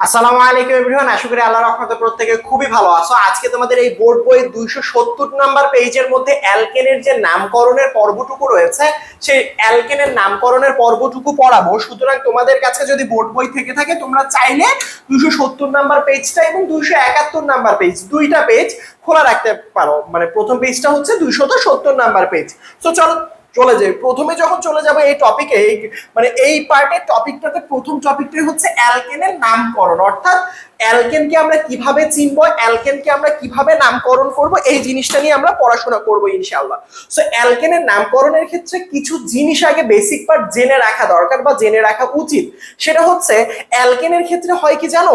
আসসালামু আলাইকুম এভরিওয়ান আশা করি আল্লাহর রহমতে প্রত্যেকে খুবই ভালো আছো। আজকে তোমাদের এই বোর্ড বই দুইশো সত্তর নাম্বার পেজের মধ্যে অ্যালকেনের যে নামকরণের পর্বটুকু রয়েছে, সেই অ্যালকেনের নামকরণের পর্বটুকু পড়াবো। সুতরাং তোমাদের কাছে যদি বোর্ড বই থেকে থাকে, তোমরা চাইলে দুইশো সত্তর নাম্বার পেজটা এবং দুইশো একাত্তর নাম্বার পেজ, দুইটা পেজ খোলা রাখতে পারো। মানে প্রথম পেজটা হচ্ছে দুইশত সত্তর নাম্বার পেজ। তো চলো চলে যাই প্রথমে যখন চলে যাব এই টপিকে মানে এই পার্টের টপিকটাতে প্রথম টপিকটাই হচ্ছে অ্যালকেনের নামকরণ। অর্থাৎ অ্যালকেনকে আমরা কীভাবে চিনবো, অ্যালকেনকে আমরা কীভাবে নামকরণ করব, এই জিনিসটা নিয়ে আমরা পড়াশোনা করব ইনশাআল্লাহ। সো অ্যালকেনের নামকরণের ক্ষেত্রে কিছু জিনিস আগে বেসিক পার্ট জেনে রাখা দরকার বা জেনে রাখা উচিত। সেটা হচ্ছে, অ্যালকেনের ক্ষেত্রে হয় কি জানো?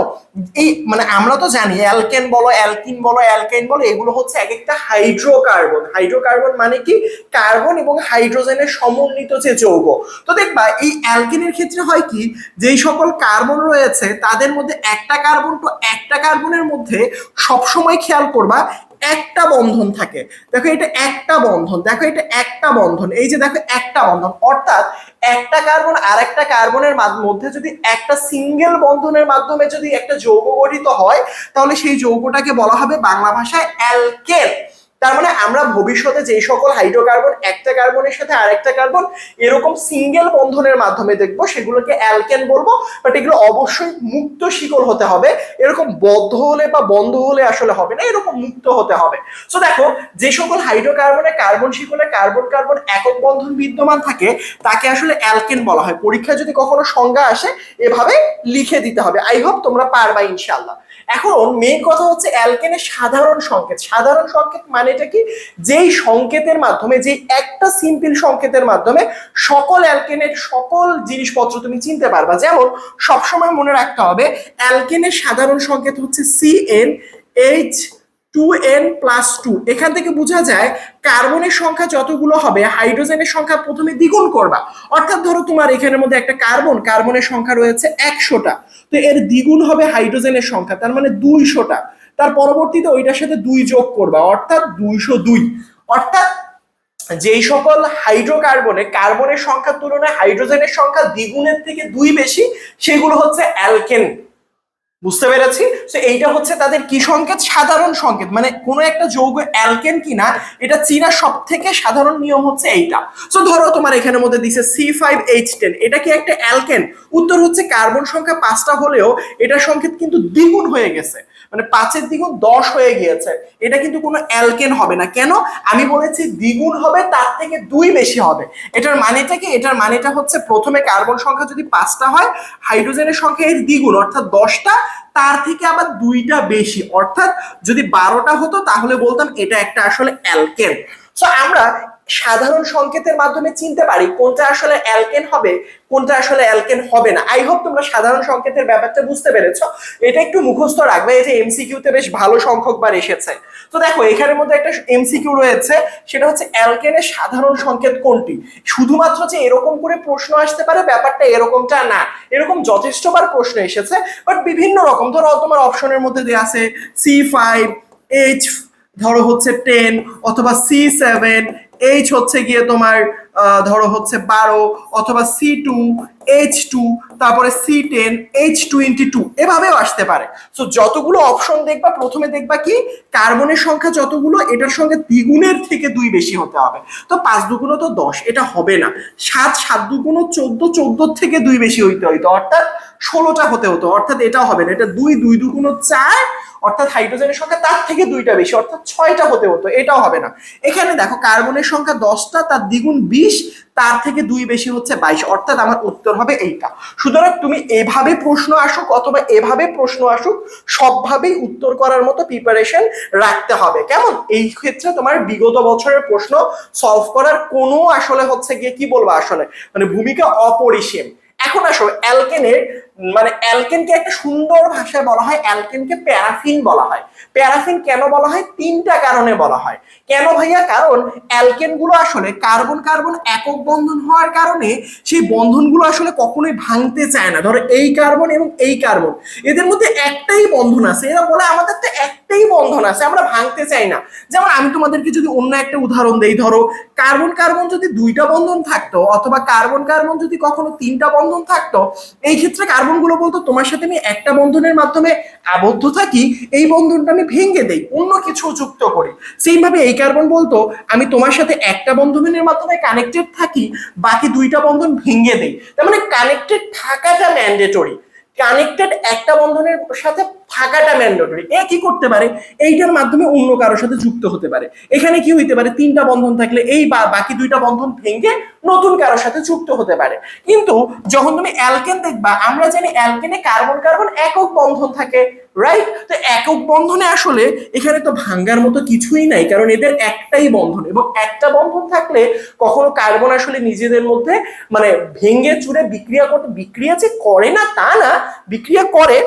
এই মানে আমরা তো জানি, অ্যালকেন বলো, অ্যালকিন বলো অ্যালকেন বলো, এগুলো হচ্ছে এক একটা হাইড্রোকার্বন। হাইড্রোকার্বন মানে কি? কার্বন এবং হাইড্রোজেনের সমন্বিত যে যৌগ। তো দেখবা, এই অ্যালকেনের ক্ষেত্রে হয় কি, যেই সকল কার্বন রয়েছে, তাদের মধ্যে একটা কার্বন তো একটা কার্বনের মধ্যে সবসময় খেয়াল করবা, একটা বন্ধন থাকে। দেখো এটা একটা বন্ধন, দেখো এটা একটা বন্ধন, এই যে দেখো একটা বন্ধন, অর্থাৎ একটা কার্বন আর একটা কার্বনের মধ্যে যদি একটা সিঙ্গেল বন্ধনের মাধ্যমে যদি একটা যৌগ গঠিত হয়, তাহলে সেই যৌগটাকে বলা হবে বাংলা ভাষায় অ্যালকেন তার মানে আমরা ভবিষ্যতে যে সকল হাইড্রোকার্বন একটা কার্বনের সাথে আরেকটা কার্বন এরকম সিঙ্গেল বন্ধনের মাধ্যমে দেখব, সেগুলোকে অ্যালকেন বলব বাট এগুলো অবশ্যই মুক্ত শিকল হতে হবে। এরকম বদ্ধ হলে বা বন্ধ হলে আসলে হবে না, এরকম মুক্ত হতে হবে। সো দেখো, যে সকল হাইড্রোকার্বনে কার্বন শিকলে কার্বন কার্বন একক বন্ধন বিদ্যমান থাকে, তাকে আসলে অ্যালকেন বলা হয়। পরীক্ষায় যদি কখনো সংজ্ঞা আসে, এভাবে লিখে দিতে হবে। আই হোপ তোমরা পারবা ইনশাল্লাহ এখন মেইন কথা হচ্ছে অ্যালকেনের সাধারণ সংকেত। সাধারণ সংকেত মানেটা কি? যেই সংকেতের মাধ্যমে যে একটা সিম্পল সংকেতের মাধ্যমে সকল অ্যালকেনের সকল জিনিসপত্র তুমি চিনতে পারবা। যেমন, সবসময় মনে রাখতে হবে অ্যালকেনের সাধারণ সংকেত হচ্ছে C N H two N plus two এখান থেকে বোঝা যায় কার্বনের সংখ্যা যতগুলো হবে, হাইড্রোজেনের সংখ্যা প্রথমে দ্বিগুণ করবা। অর্থাৎ ধরো তোমার এখানের মধ্যে একটা কার্বন, কার্বনের সংখ্যা রয়েছে একশোটা। তো এর দ্বিগুণ হবে হাইড্রোজেনের সংখ্যা, তার মানে দুইশোটা। তার পরবর্তীতে ওইটার সাথে দুই যোগ করবা, অর্থাৎ দুইশো দুই। অর্থাৎ যেই সকল হাইড্রোকার্বনে কার্বনের সংখ্যার তুলনায় হাইড্রোজেনের সংখ্যা দ্বিগুণের থেকে দুই বেশি, সেগুলো হচ্ছে অ্যালকেন। বুঝতে পেরেছি? তো এইটা হচ্ছে তাদের কি সংকেত? সাধারণ সংকেত। মানে কোনো একটা যৌগ অ্যালকেন কিনা, এটা চীনা সব থেকে সাধারণ নিয়ম হচ্ছে এইটা। তো ধরো তোমার এখানে মধ্যে দিছে সি ফাইভ এইচ টেন এটা কি একটা অ্যালকেন? উত্তর হচ্ছে কার্বন সংখ্যা পাঁচটা হলেও এটার সংকেত কিন্তু দ্বিগুণ হয়ে গেছে। মানে পাঁচের দ্বিগুণ দশ হয়ে গিয়েছে। এটা কিন্তু কোনো অ্যালকেন হবে না। কেন? আমি বলেছি দ্বিগুণ হবে, তার থেকে দুই বেশি হবে। এটার মানেটা কি? এটার মানেটা হচ্ছে প্রথমে কার্বন সংখ্যা যদি পাঁচটা হয়, হাইড্রোজেনের সংখ্যা এর দ্বিগুণ, অর্থাৎ দশটা, তার থেকে আবার দুইটা বেশি। অর্থাৎ যদি বারোটা হতো, তাহলে বলতাম এটা একটা আসলে অ্যালকেন। সো আমরা সাধারণ সংকেতের মাধ্যমে চিনতে পারি কোনটা আসলে অ্যালকেন হবে, কোনটা আসলে অ্যালকেন হবে না। আই হোপ তোমরা সাধারণ সংকেতের ব্যাপারটা বুঝতে পেরেছ। এটা একটু মুখস্থ রাখবে, এই যে এমসিকিউতে বেশ ভালো সংখ্যক বার এসেছে। তো দেখো, এখানের মধ্যে একটা এমসিকিউ রয়েছে, সেটা হচ্ছে অ্যালকেনের সাধারণ সংকেত কোনটি? শুধুমাত্র যে এরকম করে প্রশ্ন আসতে পারে, ব্যাপারটা এরকমটা না। এরকম যথেষ্টবার প্রশ্ন এসেছে বাট বিভিন্ন রকম, ধরো তোমার অপশনের মধ্যে দেওয়া আছে সি ফাইভ এইচ ধরো হচ্ছে টেন অথবা সি সেভেন এইচ হচ্ছে গিয়ে তোমার ধরো হচ্ছে বারো অথবা সি টু এইচ টু তারপরে C ten H twenty two এভাবেও আসতে পারে। সো যতগুলো অপশন দেখবা, প্রথমে দেখবা কি কার্বনের সংখ্যা যতগুলো, এটার সঙ্গে দ্বিগুণের থেকে দুই বেশি হতে হবে। তো পাঁচ দুগুণো তো দশ, এটা হবে না। সাত সাত দুগুণো চোদ্দ, চোদ্দোর থেকে দুই বেশি হইতে হইতো, অর্থাৎ ষোলোটা হতে হতো, অর্থাৎ এটা হবে না। এটা দুই দুই দুগুণো চার, অর্থাৎ হাইড্রোজেনের সংখ্যা তার থেকে দুইটা বেশি, অর্থাৎ ছয়টা হতে হতো, এটাও হবে না। এখানে দেখো কার্বনের সংখ্যা দশটা, তার দ্বিগুণ বিশ তার থেকে দুই বেশি হচ্ছে বাইশ। অর্থাৎ আমার উত্তর হবে এইটা। সুতরাং তুমি এভাবে প্রশ্ন আসুক অথবা এভাবে প্রশ্ন আসুক, সবভাবেই উত্তর করার মতো প্রিপারেশন রাখতে হবে। কেমন? এই ক্ষেত্রে তোমার বিগত বছরের প্রশ্ন সলভ করার কোনো আসলে হচ্ছে গিয়ে কি বলব আসলে? মানে ভূমিকা অপরিসীম। এখন আসো, অ্যালকেনের মানে অ্যালকেনকে একটা সুন্দর ভাষায় বলা হয়, অ্যালকেনকে প্যারাফিন বলা হয়। প্যারাফিন কেন বলা হয়? তিনটা কারণে বলা হয়। কেন ভাইয়া? কারণ অ্যালকেনগুলো আসলে কার্বন কার্বন একক বন্ধন হওয়ার কারণে সেই বন্ধনগুলো আসলে কখনোই ভাঙতে চায় না। ধরো এই কার্বন এবং এই কার্বন। এদের মধ্যে একটাই বন্ধন আছে, এরা বলে আমাদের একটাই বন্ধন আছে, আমরা ভাঙতে চাই না। যেমন আমি তোমাদেরকে যদি অন্য একটা উদাহরণ দেই, ধরো কার্বন কার্বন যদি দুইটা বন্ধন থাকতো অথবা কার্বন কার্বন যদি কখনো তিনটা বন্ধন থাকতো, এই ক্ষেত্রে কার্বন কার্বনগুলো বলতো, তোমার সাথে আমি একটা বন্ধনের মাধ্যমে আবদ্ধ থাকি, এই বন্ধনটা আমি ভেঙে দেই, অন্য কিছু যুক্ত করি। সেইভাবে এই কার্বন বলতো, আমি তোমার সাথে একটা বন্ধনের মাধ্যমে কানেক্টেড থাকি, বাকি দুইটা বন্ধন ভেঙে দেই। তার মানে কানেক্টেড থাকাটা ম্যান্ডেটরি কানেক্টেড একটা বন্ধনের সাথে থাকাটা ম্যান্ডেটরি এ কি করতে পারে? এইটার মাধ্যমে অন্য কারোর সাথে যুক্ত হতে পারে। এখানে কি হইতে পারে? তিনটা বন্ধন থাকলে এই বা বাকি দুইটা বন্ধন ভেঙে নতুন কারোর সাথে যুক্ত হতে পারে। কিন্তু যখন তুমি অ্যালকেন দেখবা, আমরা জানি অ্যালকেনে কার্বন কার্বন একক বন্ধন থাকে রাইট তো একক বন্ধনে আসলে এখানে তো ভাঙ্গার মতো কিছুই নাই, কারণ এদের একটাই বন্ধন। এবং একটা বন্ধন থাকলে কখনো কার্বন আসলে নিজেদের মধ্যে মানে ভেঙে চুরে বিক্রিয়া করতে বিক্রিয়া যে করে না, তা না, বিক্রিয়া করে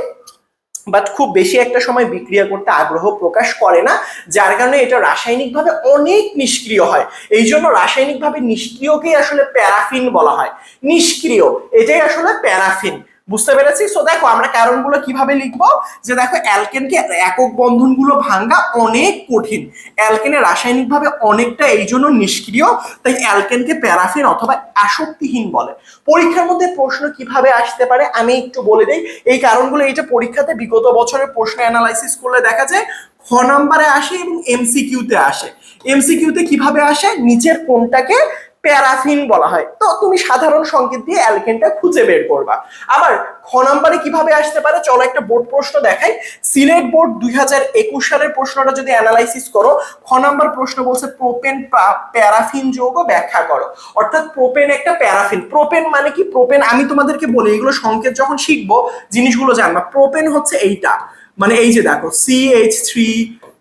বাট খুব বেশি একটা সময় বিক্রিয়া করতে আগ্রহ প্রকাশ করে না, যার কারণে এটা রাসায়নিকভাবে অনেক নিষ্ক্রিয় হয়। এই জন্য রাসায়নিকভাবে নিষ্ক্রিয়কেই আসলে প্যারাফিন বলা হয়। নিষ্ক্রিয়, এটাই আসলে প্যারাফিন। বুঝতে পেরেছি? সো দেখো, আমরা কারণগুলো কীভাবে লিখব? যে দেখো, অ্যালকেনকে একক বন্ধনগুলো ভাঙ্গা অনেক কঠিন। অ্যালকেনে রাসায়নিকভাবে অনেকটা এই জন্য নিষ্ক্রিয়, তাই অ্যালকেনকে প্যারাফিন অথবা আসক্তিহীন বলে। পরীক্ষার মধ্যে প্রশ্ন কীভাবে আসতে পারে, আমি একটু বলে দিই। এই কারণগুলো এইটা পরীক্ষাতে বিগত বছরের প্রশ্ন অ্যানালাইসিস করলে দেখা যায়, খ নাম্বারে আসে এবং এমসিকিউতে আসে। এমসিকিউতে কীভাবে আসে? নিচের কোনটাকে প্যারাফিন বলা হয়। তো তুমি সাধারণ সংকেত দিয়ে অ্যালকেনটা খুঁজে বের করবা। আবার খ নাম্বারে কীভাবে আসতে পারে? চলো একটা বোর্ড প্রশ্ন দেখাই। সিলেট বোর্ড দুই হাজার একুশ সালের প্রশ্নটা যদি অ্যানালাইসিস করো, খ নাম্বার প্রশ্ন বলছে, প্রোপেন প্যারাফিন যৌগ ব্যাখ্যা করো। অর্থাৎ প্রোপেন একটা প্যারাফিন। প্রোপেন মানে কি? প্রোপেন, আমি তোমাদেরকে বলি, এগুলো সংকেত যখন শিখব, জিনিসগুলো জানবা। প্রোপেন হচ্ছে এইটা। মানে এই যে দেখো C H three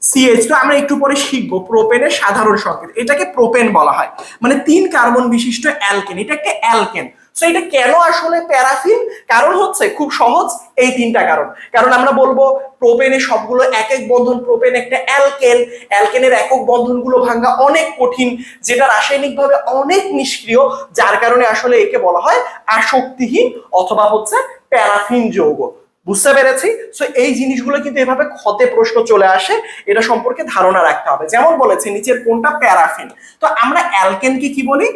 CH two আমরা একটু পরে শিখব প্রোপেনের সাধারণ সংকেত। এটাকে প্রোপেন বলা হয়। মানে তিন কার্বন বিশিষ্ট অ্যালকেন, এটা একটা অ্যালকেন। সো এটা কেন আসলে প্যারাফিন? কারণ হচ্ছে খুব সহজ এই তিনটা কারণ। কারণ আমরা বলব প্রোপেনের সবগুলো এক এক বন্ধন প্রোপেন একটা অ্যালকেন। অ্যালকেনের একক বন্ধনগুলো ভাঙা অনেক কঠিন, যেটা রাসায়নিকভাবে অনেক নিষ্ক্রিয়, যার কারণে আসলে একে বলা হয় আসক্তিহীন অথবা হচ্ছে প্যারাফিন যৌগ। বুঝতে পেরেছি? সো এই জিনিসগুলো কিন্তু এভাবে ক্ষতে প্রশ্ন চলে আসে। এটা সম্পর্কে ধারণা রাখতে হবে। যেমন বলেছে, নিচের কোনটা প্যারাফিন? তো আমরা অ্যালকেনকে কি বলি?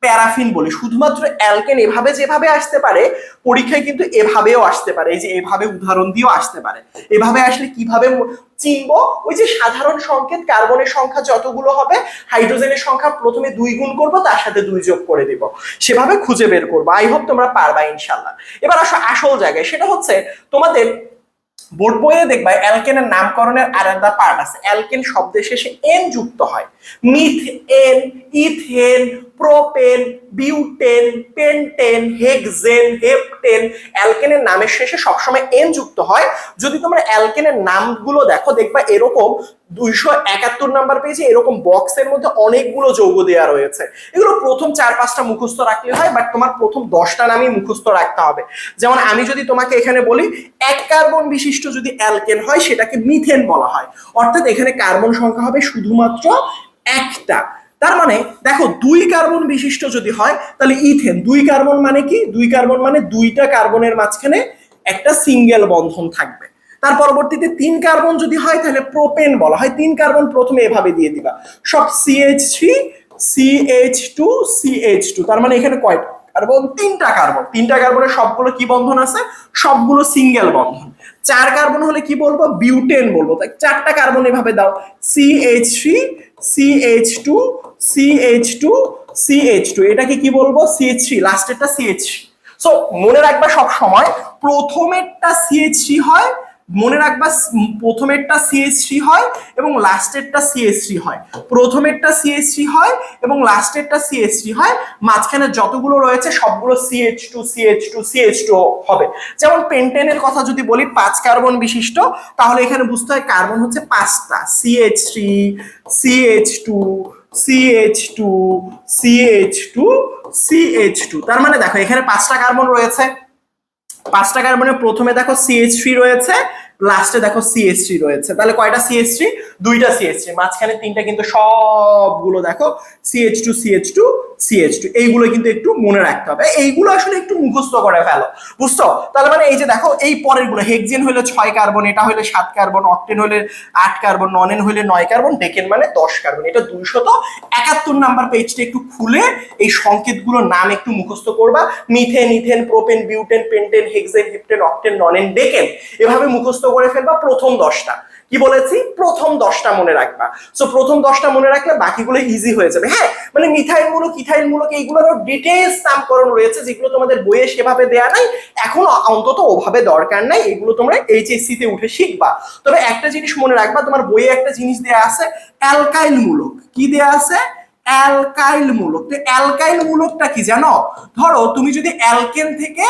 প্যারাফিন বলি, শুধুমাত্র অ্যালকেন এভাবে যেভাবে আসতে পারে, পরীক্ষায় কিন্তু এভাবেও আসতে পারে। এই যে এভাবে উদাহরণ দিয়েও আসতে পারে। এভাবে আসলে কীভাবে চিনবো? ওই যে সাধারণ সংকেত, কার্বনের সংখ্যা যতগুলো হবে, হাইড্রোজেনের সংখ্যা প্রথমে দুই গুণ করব, তার সাথে দুই যোগ করে দিব। সেভাবে খুঁজে বের করব। আই হোপ তোমরা পারবা ইনশাল্লাহ এবার আসো আসল জায়গায়। সেটা হচ্ছে, তোমাদের বোর্ড বইয়ে দেখবা, অ্যালকেনের নামকরণের আর একটা পার্ট আছে। অ্যালকেন শব্দের শেষে এন যুক্ত হয়। Methane ethane propane butane pentane hexane heptane অ্যালকেনের নামের শেষে সবসময় এন যুক্ত হয়। যদি তোমরা অ্যালকেনের নামগুলো দেখো, দেখবা এরকম দুইশো একাত্তর নাম্বার পেয়েছে এরকম বক্সের মধ্যে অনেকগুলো যৌগ দেওয়া রয়েছে। এগুলো প্রথম চার পাঁচটা মুখস্থ রাখলে হয় বাট তোমার প্রথম দশটা নামই মুখস্থ রাখতে হবে। যেমন আমি যদি তোমাকে এখানে বলি, এক কার্বন বিশিষ্ট যদি অ্যালকেন হয়, সেটাকে মিথেন বলা হয়। অর্থাৎ এখানে কার্বন সংখ্যা হবে শুধুমাত্র একটা। তার মানে দেখো, দুই কার্বন বিশিষ্ট যদি হয়, তাহলে ইথেন, দুই কার্বন মানে কি? দুই কার্বন মানে দুইটা কার্বনের মাঝখানে একটা সিঙ্গেল বন্ধন থাকবে। তার পরবর্তীতে তিন কার্বন যদি হয়, তাহলে প্রোপেন বলা হয়। তিন কার্বন প্রথমে এভাবে দিয়ে দিবা। সব CH three CH two CH two তার মানে এখানে কয়টা কার্বন? তিনটা কার্বন। তিনটা কার্বনের সবগুলো কি বন্ধন আছে? সবগুলো সিঙ্গেল বন্ধন। চার কার্বন হলে কি বলব? বিউটেন বলব। তাই চারটা কার্বন এভাবে দাও। CH three CH two CH two CH two এটাকে কি বলব সিএইচ থ্রি লাস্টেরটা সিএইচ সো মনে রাখবা সব সময় প্রথমেরটা সিএইচ থ্রি হয় মনে রাখবা প্রথমেরটা সিএইচ থ্রি হয় এবং লাস্টেরটা সিএইচ থ্রি হয় প্রথমেরটা সিএইচ থ্রি হয় এবং লাস্টেরটা সিএইচ থ্রি হয় মাঝখানে যতগুলো রয়েছে সবগুলো CH two CH two CH two হবে যেমন পেন্টেনের কথা যদি বলি পাঁচ কার্বন বিশিষ্ট তাহলে এখানে বুঝতে হয় কার্বন হচ্ছে পাঁচটা CH three CH two CH two CH two CH two তার মানে দেখো, এখানে পাঁচটা কার্বন রয়েছে। পাঁচটা কার্বনের প্রথমে দেখো সিএইচ রয়েছে লাস্টে দেখো থ্রি রয়েছে। তাহলে কয়টা থ্রি দুইটা থ্রি মাঝখানে তিনটা কিন্তু সবগুলো দেখো CH two CH two CH two এইগুলো কিন্তু একটু মনে রাখতে হবে। এইগুলো আসলে একটু মুখস্থ করে ফেলো, বুঝছ? তাহলে মানে এই যে দেখো, এই পরেরগুলো হেক্সেন হলে ছয় কার্বন এটা হলে সাত কার্বন অক্টেন হলে আট কার্বন ননেন হলে নয় কার্বন ডেকেন মানে দশ কার্বন এটা দুইশত একাত্তর নাম্বার পেজটা একটু খুলে এই সংকেতগুলোর নাম একটু মুখস্থ করবা। Methane ethane propane butane pentane hexane heptane octane nonane decane এভাবে মুখস্থ করে ফেলবা প্রথম দশটা। কি বলেছি? প্রথম দশটা মনে রাখবা। সো প্রথম দশটা মনে রাখলে বাকিগুলো ইজি হয়ে যাবে। হ্যাঁ মানে মিথাইল মূলক ইথাইল মূলক এইগুলোরও ডিটেলস নামকরণ রয়েছে, যেগুলো তোমাদের বইয়ে সেভাবে দেয়া নাই। এখন অন্তত ওভাবে দরকার নাই। এগুলো তোমরা এইচএসসি তে উঠে শিখবা। তবে একটা জিনিস মনে রাখবা, তোমার বইয়ে একটা জিনিস দেয়া আছে অ্যালকাইল মূলক কি দেয়া আছে? অ্যালকাইল মূলক তো অ্যালকাইল মূলকটা কি জানো? ধরো তুমি যদি অ্যালকেন থেকে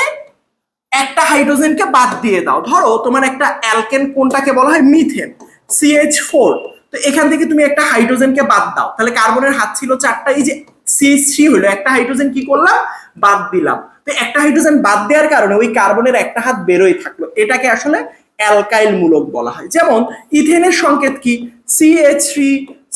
একটা হাইড্রোজেনকে বাদ দিয়ে দাও। ধরো তোমার একটা অ্যালকেন কোনটাকে বলা হয়? মিথেন সিএইচ ফোর তো এখান থেকে তুমি একটা হাইড্রোজেনকে বাদ দাও। তাহলে কার্বনের হাত ছিল চারটা, এই যে সিএইচ থ্রি হলো একটা হাইড্রোজেন কি করলাম? বাদ দিলাম। তো একটা হাইড্রোজেন বাদ দেওয়ার কারণে ওই কার্বনের একটা হাত বেরোই থাকল। এটাকে আসলে অ্যালকাইল মূলক বলা হয়। যেমন ইথেনের সংকেত কি? সিএইচ থ্রি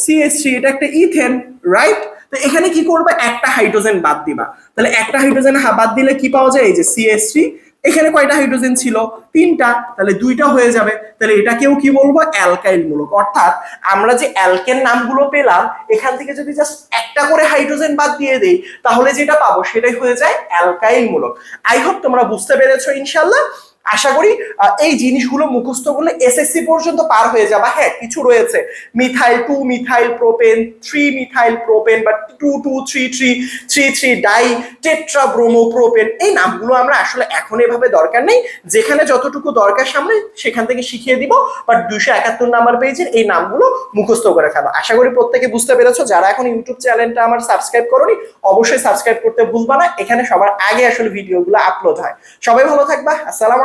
সিএইচ থ্রি এটা একটা ইথেন রাইট তো এখানে কি করবে? একটা হাইড্রোজেন বাদ দিবা। তাহলে একটা হাইড্রোজেন বাদ দিলে কি পাওয়া যায়? এই যে সিএস থ্রি এখানে কয়টা হাইড্রোজেন ছিল? তিনটা। তাহলে দুইটা হয়ে যাবে। তাহলে এটাকেও কি বলব? অ্যালকাইল মূলক। অর্থাৎ আমরা যে অ্যালকেন নামগুলো পেলাম, এখান থেকে যদি জাস্ট একটা করে হাইড্রোজেন বাদ দিয়ে দেই, তাহলে যেটা পাবো সেটাই হয়ে যায় অ্যালকাইল মূলক। আই হোপ তোমরা বুঝতে পেরেছ ইনশাল্লাহ আশা করি এই জিনিসগুলো মুখস্থ করলে এসএসসি পর্যন্ত পার হয়ে যাবে। হ্যাঁ কিছু রয়েছে। Methyl two methyl propane three methyl propane বা two two three three three three di tetra bromo propane এই নামগুলো আমরা আসলে এখন এভাবে দরকার নেই। যেখানে যতটুকু দরকার সামনে, সেখান থেকে শিখিয়ে দিব। বাট দুশো একাত্তর নাম্বার পেজের এই নামগুলো মুখস্থ করে ফেলো। আশা করি প্রত্যেকে বুঝতে পেরেছ। যারা এখন ইউটিউব চ্যানেলটা আমার সাবস্ক্রাইব করোনি, অবশ্যই সাবস্ক্রাইব করতে ভুলবা না। এখানে সবার আগে আসলে ভিডিওগুলো আপলোড হয়। সবাই ভালো থাকবা। আসসালামু